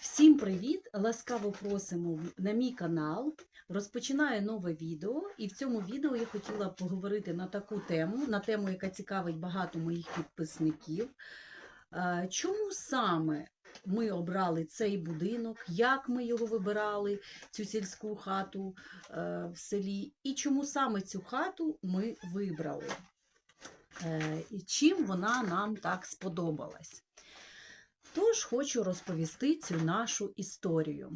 Всім привіт! Ласкаво просимо на мій канал. Розпочинаю нове відео, і в цьому відео я хотіла поговорити на таку тему, на тему, яка цікавить багато моїх підписників. Чому саме ми обрали цей будинок, як ми його вибирали, цю сільську хату е, в селі, і чому саме цю хату ми вибрали? Е, І чим вона нам так сподобалась? Тож хочу розповісти цю нашу історію.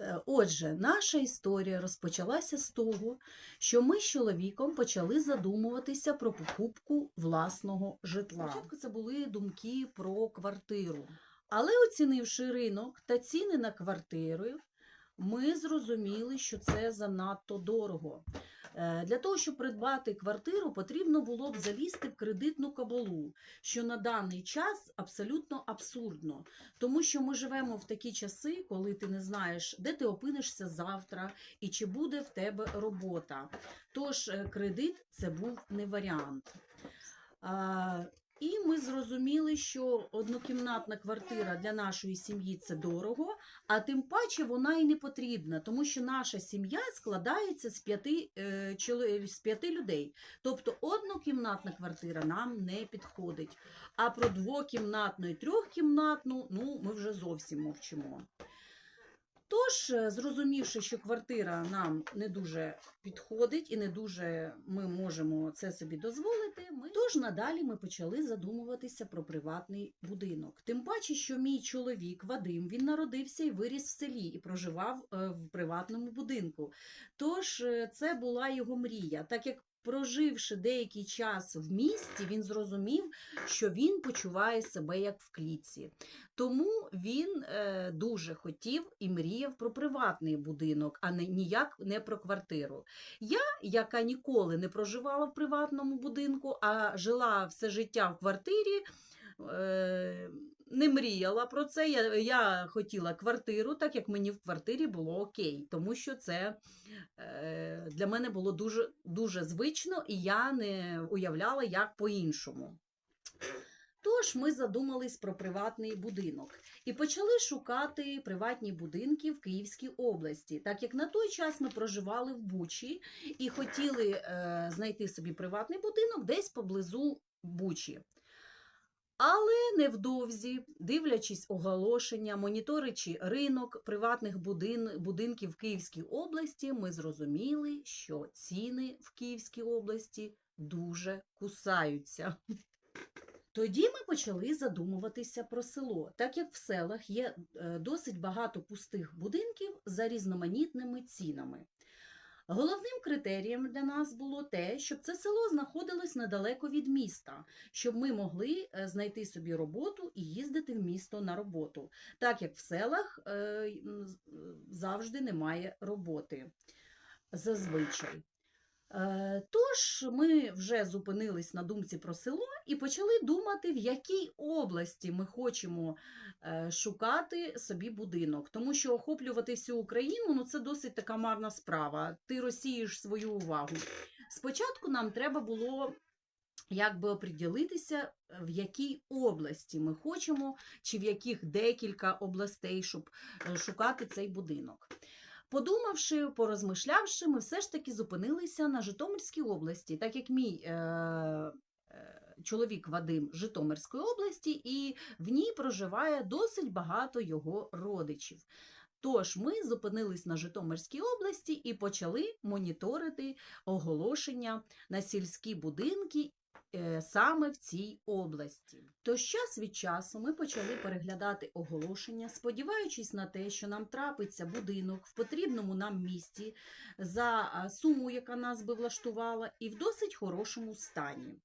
Е, Отже, наша історія розпочалася з того, що ми з чоловіком почали задумуватися про покупку власного житла. Спочатку це були думки про квартиру. Але оцінивши ринок та ціни на квартири, ми зрозуміли, що це занадто дорого. Е, Для того, щоб придбати квартиру, потрібно було б залізти в кредитну кабалу, що на даний час абсолютно абсурдно, тому що ми живемо в такі часи, коли ти не знаєш, де ти опинишся завтра і чи буде в тебе робота. Тож е, кредит це був не варіант. І ми зрозуміли, що однокімнатна квартира для нашої сім'ї це дорого, а тим паче вона і не потрібна, тому що наша сім'я складається з п'яти, е, з п'яти людей. Тобто однокімнатна квартира нам не підходить. А про двокімнатну і трьохкімнатну ну, ми вже зовсім мовчимо. Тож, е, зрозумівши, що квартира нам не дуже підходить і не дуже ми можемо це собі дозволити, ми тож надалі ми почали задумуватися про приватний будинок. Тим паче, що мій чоловік Вадим він народився і виріс в селі і проживав е, в приватному будинку. Тож е, це була його мрія, так як. Проживши деякий час в місті, він зрозумів, що він почуває себе як в клітці. Тому він е, дуже хотів і мріяв про приватний будинок, а не ніяк не про квартиру. Я, яка ніколи не проживала в приватному будинку, а жила все життя в квартирі. Е, не мріяла про це. Я, я хотіла квартиру, так як мені в квартирі було окей, тому що це е, для мене було дуже, дуже звично, і я не уявляла, як по-іншому. Тож ми задумались про приватний будинок і почали шукати приватні будинки в Київській області, так як на той час ми проживали в Бучі і хотіли е, знайти собі приватний будинок десь поблизу Бучі. Але невдовзі, дивлячись оголошення, моніторичи ринок приватних будин, будинків в Київській області, ми зрозуміли, що ціни в Київській області дуже кусаються. Тоді ми почали задумуватися про село, так як в селах є е, досить багато пустих будинків за різноманітними цінами. Головним критерієм для нас було те, щоб це село знаходилось недалеко від міста, щоб ми могли е, знайти собі роботу і їздити в місто на роботу, так як в селах е, е, завжди немає роботи зазвичай. Е, Тож ми вже зупинились на думці про село і почали думати, в якій області ми хочемо е, шукати собі будинок. Тому що охоплювати всю Україну ну, це досить така марна справа. Ти розсієш свою увагу. Спочатку нам треба було якби оприділитися, в якій області ми хочемо, чи в яких декілька областей, щоб е, шукати цей будинок. Подумавши, порозмишлявши, ми все ж таки зупинилися на Житомирській області, так як мій е, е, чоловік Вадим Житомирської області, і в ній проживає досить багато його родичів. Тож ми зупинились на Житомирській області і почали моніторити оголошення на сільські будинки саме в цій області. Тож час від часу ми почали переглядати оголошення, сподіваючись на те, що нам трапиться будинок в потрібному нам місці за суму, яка нас би влаштувала, і в досить хорошому стані.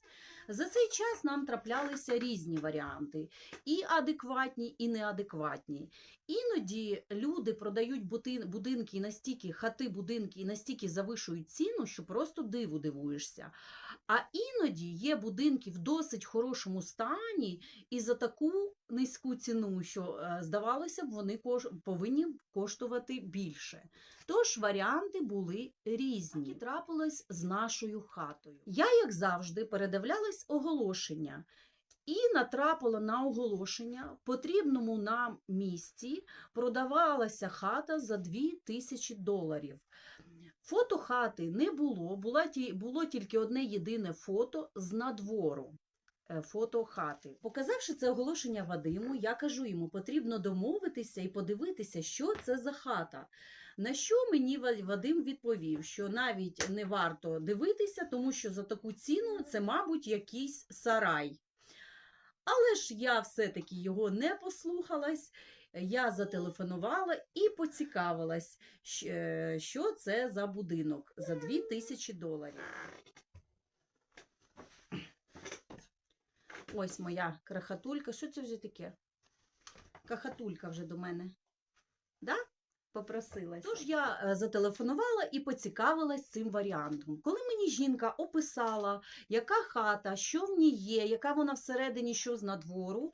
За цей час нам траплялися різні варіанти, і адекватні, і неадекватні. Іноді люди продають будинки настільки, хати будинки і настільки завишують ціну, що просто диву дивуєшся. А іноді є будинки в досить хорошому стані і за таку низьку ціну, що е, здавалося б, вони повинні коштувати більше. Тож варіанти були різні. І трапилось з нашою хатою. Я, як завжди, передивлялась оголошення. І натрапила на оголошення в потрібному нам місці продавалася хата за 2000 доларів. Фото хати не було, було тільки одне єдине фото з надвору. е, Фото хати. Показавши це оголошення Вадиму, я кажу йому, потрібно домовитися і подивитися, що це за хата. На що мені Вадим відповів, що навіть не варто дивитися, тому що за таку ціну це, мабуть, якийсь сарай. Але ж я все-таки його не послухалась. Я зателефонувала і поцікавилась, е, що це за будинок за 2000 доларів. Ось моя крахатулька. Що це вже таке? Кахатулька вже до мене. Да? Попросилась. Тож я е, зателефонувала і поцікавилась цим варіантом. Коли мені жінка описала, яка хата, що в ній є, яка вона всередині, що з надвору,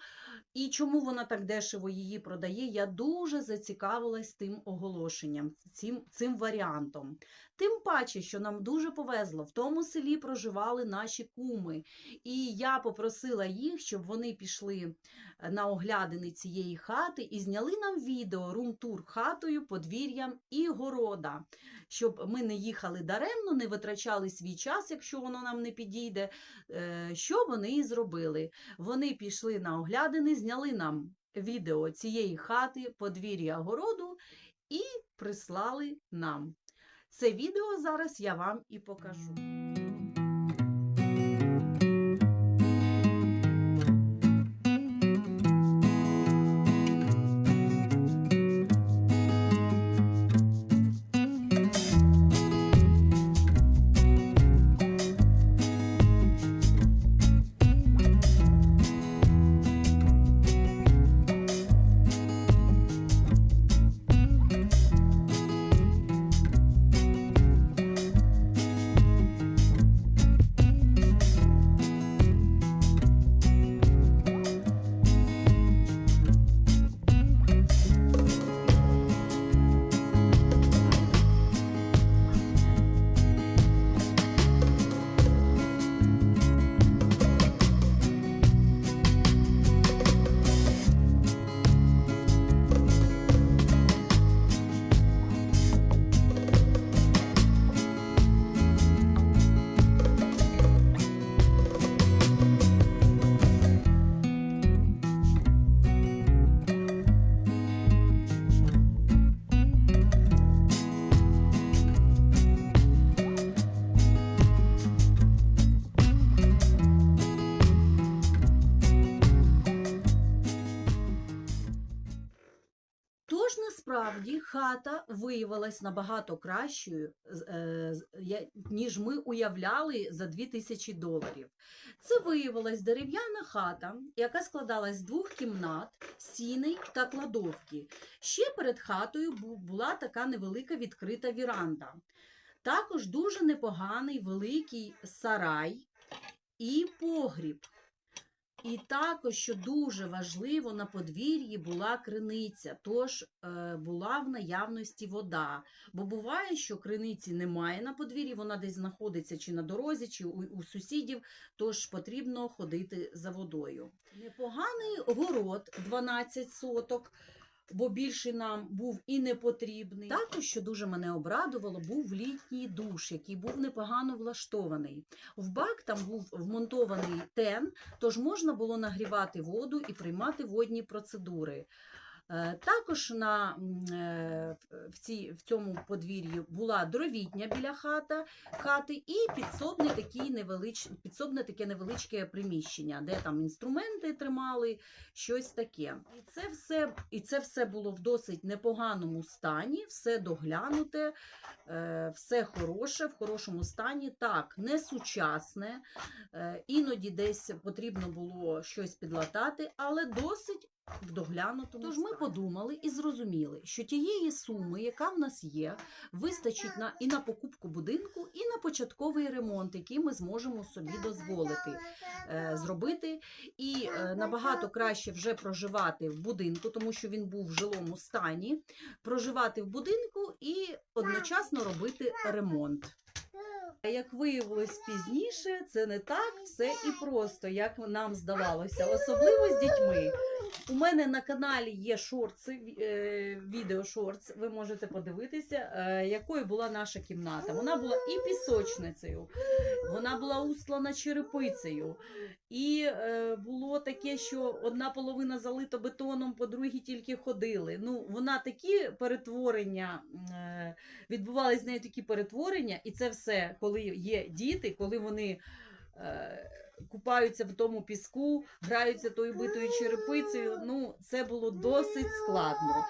і чому вона так дешево її продає, я дуже зацікавилась тим оголошенням, цим, цим варіантом. Тим паче, що нам дуже повезло, в тому селі проживали наші куми, і я попросила їх, щоб вони пішли е, на оглядини цієї хати і зняли нам відео рум-тур хатою, подвір'ям і города, щоб ми не їхали даремно, не витрачали свій час, якщо воно нам не підійде. Е, Що вони і зробили? Вони пішли на оглядини, зняли нам відео цієї хати, подвір'я городу і прислали нам. Це відео зараз я вам і покажу. Хата виявилась набагато кращою, е, ніж ми уявляли за 2000 доларів. Це виявилась дерев'яна хата, яка складалась з двох кімнат, сіней та кладовки. Ще перед хатою була така невелика відкрита віранда. Також дуже непоганий великий сарай і погріб. І також, що дуже важливо, на подвір'ї була криниця, тож е, була в наявності вода. Бо буває, що криниці немає на подвір'ї, вона десь знаходиться чи на дорозі, чи у, у сусідів, тож потрібно ходити за водою. Непоганий город 12 соток. Бо більше нам був і не потрібний. Також, що дуже мене обрадувало, був літній душ, який був непогано влаштований. В бак там був вмонтований тен, тож можна було нагрівати воду і приймати водні процедури. Е, Також на, е, в, цій, в цьому подвір'ї була дровітня біля хата, хати і підсобне, такий невелич, підсобне таке невеличке приміщення, де там інструменти тримали, щось таке. І це все, і це все було в досить непоганому стані, все доглянуте, е, все хороше, в хорошому стані. Так, не сучасне, іноді десь потрібно було щось підлатати, але досить в доглянутому. Тож ми подумали і зрозуміли, що тієї суми, яка в нас є, вистачить на і на покупку будинку, і на початковий ремонт, який ми зможемо собі дозволити е, зробити. І е, набагато краще вже проживати в будинку, тому що він був в жилому стані, проживати в будинку і одночасно робити ремонт. Як виявилось пізніше, це не так все і просто, як нам здавалося, особливо з дітьми. У мене на каналі є шорти, е, відео шортс, ви можете подивитися, е, якою була наша кімната. Вона була і пісочницею, вона була устлана черепицею. І е, було таке, що одна половина залита бетоном, по другій тільки ходили. Ну, вона такі перетворення, е, відбувались з нею такі перетворення, і це все, коли є діти, коли вони. Е, Купаються в тому піску, граються тою битою черепицею. Ну, це було досить складно.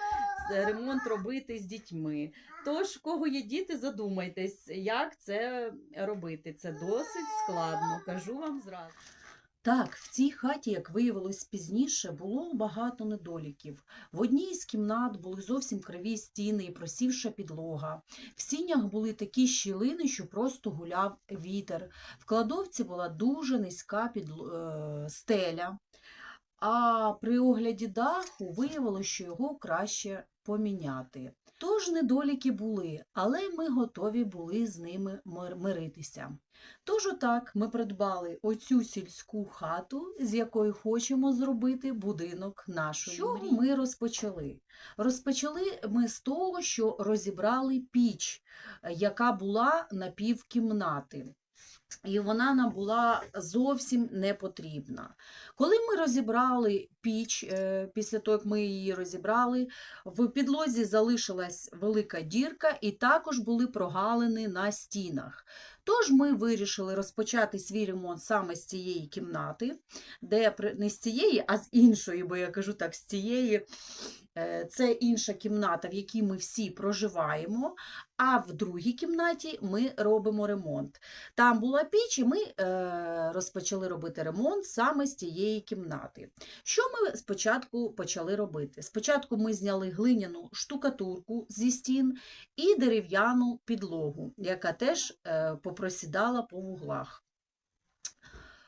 Ремонт робити з дітьми. Тож, кого є діти, задумайтесь, як це робити. Це досить складно, кажу вам зразу. Так, в цій хаті, як виявилось пізніше, було багато недоліків. В одній з кімнат були зовсім криві стіни і просівша підлога. В сінях були такі щілини, що просто гуляв вітер. В кладовці була дуже низька підл... е, стеля. А при огляді даху виявилося, що його краще поміняти. Тож недоліки були, але ми готові були з ними мир- миритися. Тож отак ми придбали оцю сільську хату, з якої хочемо зробити будинок нашої Що мрії. ми розпочали? Розпочали ми з того, що розібрали піч, е, яка була на півкімнати. І вона нам була зовсім не потрібна. Коли ми розібрали піч, е, після того, як ми її розібрали, в підлозі залишилась велика дірка, і також були прогалини на стінах. Тож ми вирішили розпочати свій ремонт саме з цієї кімнати, де не з цієї, а з іншої, бо я кажу так, з цієї. е, Це інша кімната, в якій ми всі проживаємо, а в другій кімнаті ми робимо ремонт. Там була піч, і ми е, розпочали робити ремонт саме з цієї кімнати. Що ми спочатку почали робити? Спочатку ми зняли глиняну штукатурку зі стін і дерев'яну підлогу, яка теж е, попросідала по вуглах.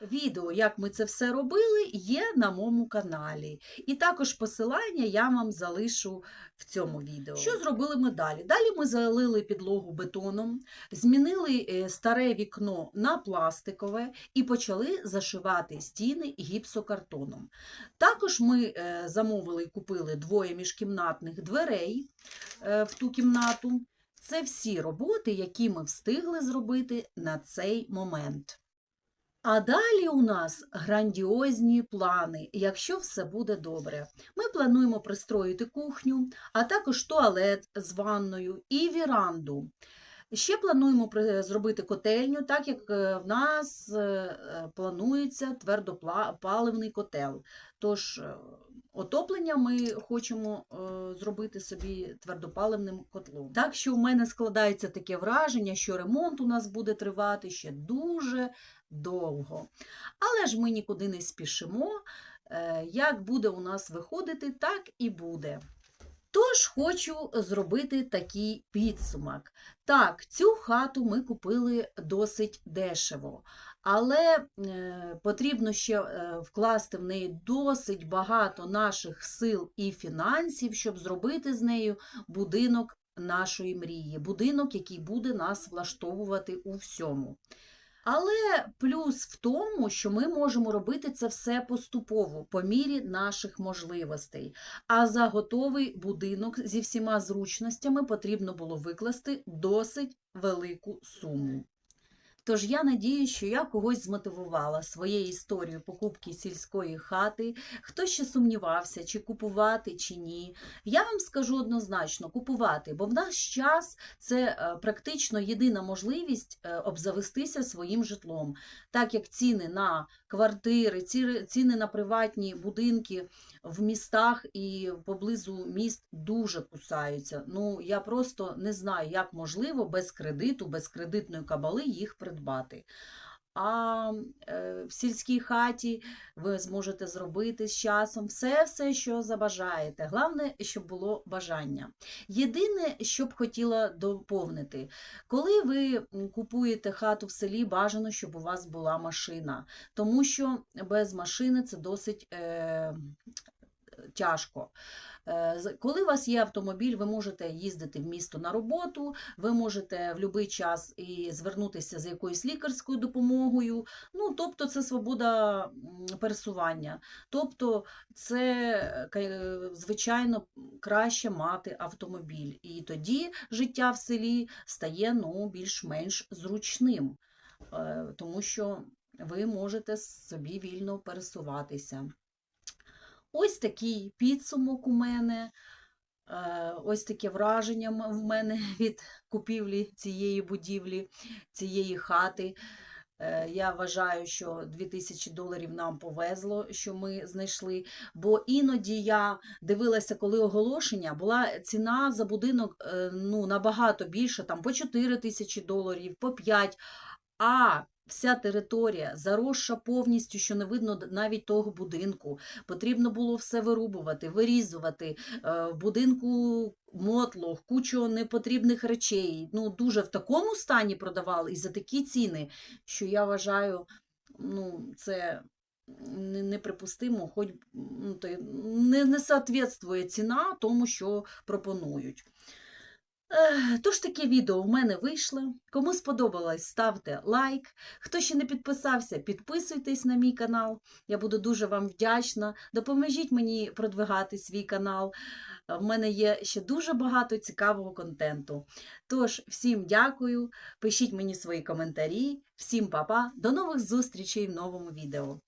Відео, як ми це все робили, є на моєму каналі. І також посилання я вам залишу в цьому відео. Що зробили ми далі? Далі ми залили підлогу бетоном, змінили е, старе вікно на пластикове і почали зашивати стіни гіпсокартоном. Також ми е, замовили і купили двоє міжкімнатних дверей е, в ту кімнату. Це всі роботи, які ми встигли зробити на цей момент. А далі у нас грандіозні плани, якщо все буде добре. Ми плануємо пристроїти кухню, а також туалет з ванною і віранду. Ще плануємо зробити котельню, так як е, в нас е, е, планується твердопаливний котел. Тож отоплення ми хочемо е, зробити собі твердопаливним котлом. Так що у мене складається таке враження, що ремонт у нас буде тривати ще дуже довго. Але ж ми нікуди не спішимо. Е, Як буде у нас виходити, так і буде. Тож хочу зробити такий підсумок. Так, цю хату ми купили досить дешево, але е, потрібно ще е, вкласти в неї досить багато наших сил і фінансів, щоб зробити з нею будинок нашої мрії, будинок, який буде нас влаштовувати у всьому. Але плюс в тому, що ми можемо робити це все поступово, по мірі наших можливостей. А за готовий будинок зі всіма зручностями потрібно було викласти досить велику суму. Тож я надію, що я когось змотивувала своєю історією покупки сільської хати, хто ще сумнівався, чи купувати, чи ні. Я вам скажу однозначно купувати, бо в наш час це е, практично єдина можливість е, обзавестися своїм житлом, так як ціни на квартири, ціни на приватні будинки в містах і поблизу міст дуже кусаються. Ну я просто не знаю, як можливо без кредиту, без кредитної кабали їх придбати. А е, в сільській хаті ви зможете зробити з часом все, все, що забажаєте. Головне, щоб було бажання. Єдине, що б хотіла доповнити, коли ви купуєте хату в селі, бажано, щоб у вас була машина, тому що без машини це досить е, тяжко. Е, Коли у вас є автомобіль, ви можете їздити в місто на роботу, ви можете в будь-який час і звернутися за якоюсь лікарською допомогою. Ну, тобто, це свобода пересування. Тобто, це, е, звичайно, краще мати автомобіль. І тоді життя в селі стає ну, більш-менш зручним, е, тому що ви можете собі вільно пересуватися. Ось такий підсумок у мене. Е, Ось таке враження в мене від купівлі цієї будівлі, цієї хати. Е, Я вважаю, що 2000 доларів нам повезло, що ми знайшли. Бо іноді я дивилася, коли оголошення, була ціна за будинок е, ну, набагато більша, там по 4 тисячі доларів, по 5. А вся територія заросша повністю, що не видно навіть того будинку. Потрібно було все вирубувати, вирізувати. Е, В будинку мотлох, кучу непотрібних речей. Ну, дуже в такому стані продавали і за такі ціни, що я вважаю, ну, це не- неприпустимо, хоч ну, не, не соответствує ціна тому, що пропонують. Тож таке відео в мене вийшло. Кому сподобалось, ставте лайк. Хто ще не підписався, підписуйтесь на мій канал. Я буду дуже вам вдячна. Допоможіть мені продвигати свій канал. В мене є ще дуже багато цікавого контенту. Тож, всім дякую, пишіть мені свої коментарі, всім па-па, до нових зустрічей в новому відео.